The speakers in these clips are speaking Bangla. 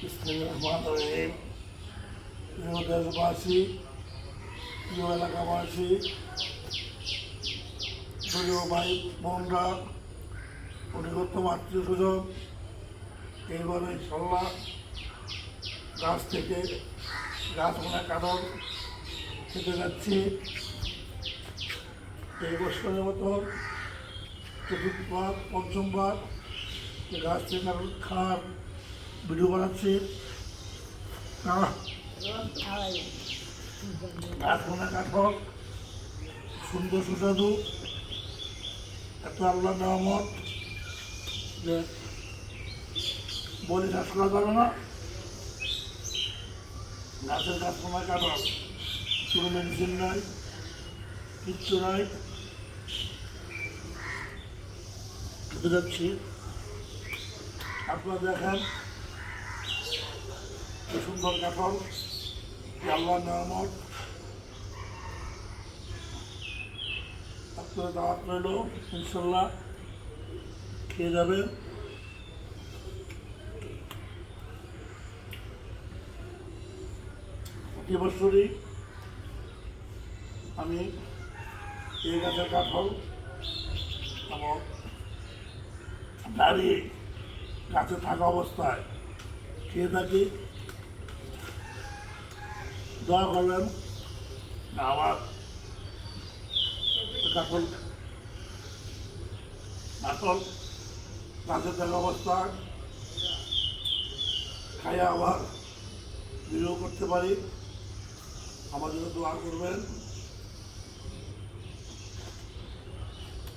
প্রিয় দেশবাসী, প্রিয় এলাকাবাসী, প্রিয় ভাই বোনরা অধিকতম আত্মীয় স্বজন এইবারে ইনশাল্লাহ গাছ থেকে গাছ অনেক কাঠল খেতে যাচ্ছি। এই বছরের মতো চতুর্থবার, পঞ্চমবার গাছ থেকে খাওয়ার ভিডিও বানাচ্ছি। অনেক কাঠল সুন্দর সুস্বাদু। এত আল্লাহ রহমত যে বলি চাষ করা যাবে না। গাছের গাছ সময় কাটা। কোনো মেডিসিন নাই, কিচ্ছু নাই। খেতে যাচ্ছি। আপনারা দেখেন। সুন্দর কাঠল কি আল্লাহ রহমত আপনারা দাওয়াত রইল ইনশাল্লাহ খেয়ে যাবেন প্রতি বছরই আমি এই গাছের কাঠল এবং দাঁড়িয়ে গাছে থাকা অবস্থায় খেয়ে থাকি। দয়া করবেন। আমার কাঠল কাঠল গাছে থাকা অবস্থায় খাইয়া আবার বিনিয়োগ করতে পারি। আমার জন্য দোয়া করবেন।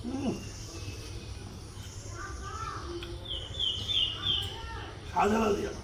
উম। সাজা দিয়া